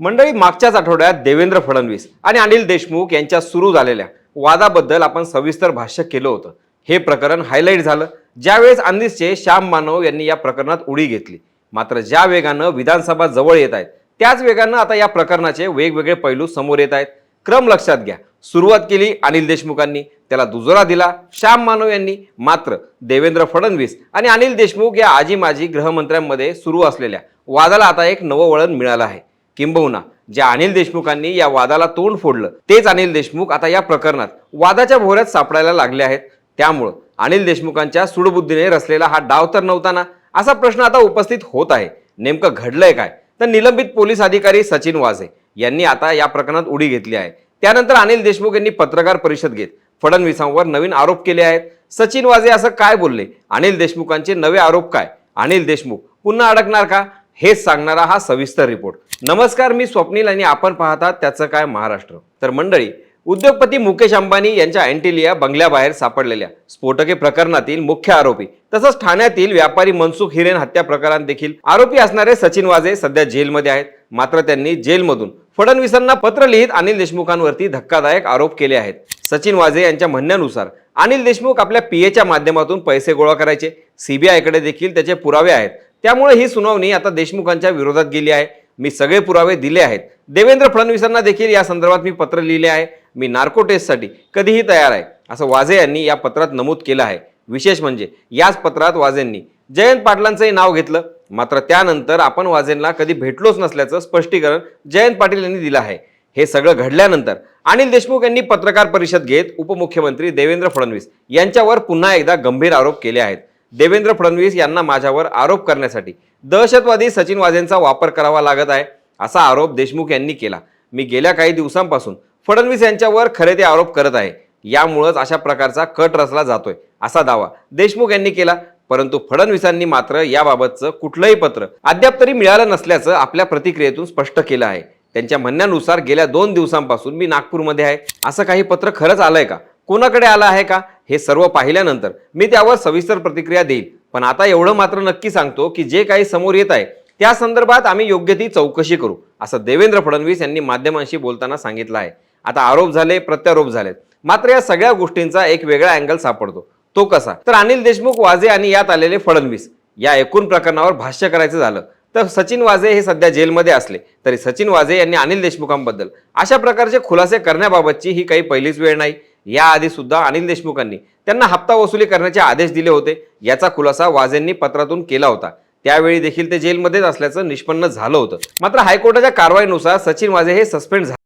मंडळी मागच्याच आठवड्यात देवेंद्र फडणवीस आणि अनिल देशमुख यांच्या सुरू झालेल्या वादाबद्दल आपण सविस्तर भाष्य केलं होतं. हे प्रकरण हायलाईट झालं. ज्यावेळेस अंदिसचे श्याम मानव यांनी या प्रकरणात उडी घेतली. मात्र ज्या वेगानं विधानसभा जवळ येत आहेत त्याच वेगानं आता या प्रकरणाचे वेगवेगळे पैलू समोर येत आहेत. क्रम लक्षात घ्या. सुरुवात केली अनिल देशमुखांनी. त्याला दुजोरा दिला श्याम मानव यांनी. मात्र देवेंद्र फडणवीस आणि अनिल देशमुख या आजी माजी गृहमंत्र्यांमध्ये सुरू असलेल्या वादाला आता एक नवं वळण मिळालं आहे. किंबहुना ज्या अनिल देशमुखांनी या वादाला तोंड फोडलं. तेच अनिल देशमुख आता या प्रकरणात वादाच्या भोऱ्यात सापडायला लागले आहेत. त्यामुळं अनिल देशमुखांच्या सुडबुद्धीने रचलेला हा डाव तर नव्हता ना? असा प्रश्न आता उपस्थित होत आहे. नेमकं घडलंय काय? तर निलंबित पोलीस अधिकारी सचिन वाझे यांनी आता या प्रकरणात उडी घेतली आहे. त्यानंतर अनिल देशमुख यांनी पत्रकार परिषद घेत फडणवीसांवर नवीन आरोप केले आहेत. सचिन वाझे असं काय बोलले? अनिल देशमुखांचे नवे आरोप काय? अनिल देशमुख पुन्हा अडकणार का? हेच सांगणारा हा सविस्तर रिपोर्ट. नमस्कार मी स्वप्नील आणि आपण पाहतात त्याचं काय महाराष्ट्र. तर मंडळी उद्योगपती मुकेश अंबानी यांच्या अँटिलिया बंगल्याबाहेर सापडलेल्या स्फोटके प्रकरणातील मुख्य आरोपी तसंच ठाण्यातील व्यापारी मनसुख हिरेन हत्या प्रकरणात देखील आरोपी असणारे सचिन वाजे सध्या जेलमध्ये आहेत. मात्र त्यांनी जेलमधून फडणवीसांना पत्र लिहित अनिल देशमुखांवरती धक्कादायक आरोप केले आहेत. सचिन वाजे यांच्या म्हणण्यानुसार अनिल देशमुख आपल्या पीएच्या माध्यमातून पैसे गोळा करायचे. सीबीआयकडे देखील त्याचे पुरावे आहेत. त्यामुळे ही सुनावणी आता देशमुखांच्या विरोधात गेली आहे. मी सगळे पुरावे दिले आहेत. देवेंद्र फडणवीसांना देखील या संदर्भात मी पत्र लिहिले आहे. मी नार्को टेस्टसाठी कधीही तयार आहे. असं वाझे यांनी या पत्रात नमूद केलं आहे. विशेष म्हणजे याच पत्रात वाझेंनी जयंत पाटलांचंही नाव घेतलं. मात्र त्यानंतर आपण वाझेंना कधी भेटलोच नसल्याचं स्पष्टीकरण जयंत पाटील यांनी दिलं आहे. हे सगळं घडल्यानंतर अनिल देशमुख यांनी पत्रकार परिषद घेत उपमुख्यमंत्री देवेंद्र फडणवीस यांच्यावर पुन्हा एकदा गंभीर आरोप केले आहेत. देवेंद्र फडणवीस यांना माझ्यावर आरोप करण्यासाठी दहशतवादी सचिन वाझेंचा वापर करावा लागत आहे असा आरोप देशमुख यांनी केला. मी गेल्या काही दिवसांपासून फडणवीस यांच्यावर खरे ते आरोप करत आहे. यामुळंच अशा प्रकारचा कट रचला जातोय असा दावा देशमुख यांनी केला. परंतु फडणवीसांनी मात्र याबाबतचं कुठलंही पत्र अद्याप तरी मिळालं नसल्याचं आपल्या प्रतिक्रियेतून स्पष्ट केलं आहे. त्यांच्या म्हणण्यानुसार गेल्या दोन दिवसांपासून मी नागपूरमध्ये आहे. असं काही पत्र खरंच आलंय का? कोणाकडे आला आहे का? हे सर्व पाहिल्यानंतर मी त्यावर सविस्तर प्रतिक्रिया देईल. पण आता एवढं मात्र नक्की सांगतो की जे काही समोर येत आहे त्या संदर्भात आम्ही योग्य ती चौकशी करू असं देवेंद्र फडणवीस यांनी माध्यमांशी बोलताना सांगितलं आहे. आता आरोप झाले प्रत्यारोप झालेत. मात्र या सगळ्या गोष्टींचा एक वेगळा अँगल सापडतो. तो कसा? तर अनिल देशमुख वाजे आणि यात आलेले फडणवीस. या एकूण प्रकरणावर भाष्य करायचं झालं. तर सचिन वाजे हे सध्या जेलमध्ये असले. तरी सचिन वाजे यांनी अनिल देशमुखांबद्दल अशा प्रकारचे खुलासे करण्याबाबतची ही काही पहिलीच वेळ नाही. याआधी सुद्धा अनिल देशमुखांनी त्यांना हप्ता वसुली करण्याचे आदेश दिले होते. याचा खुलासा वाझेंनी पत्रातून केला होता. त्यावेळी देखील ते जेलमध्येच असल्याचं निष्पन्न झालं होतं. मात्र हायकोर्टाच्या कारवाईनुसार सचिन वाझे हे सस्पेंड झाले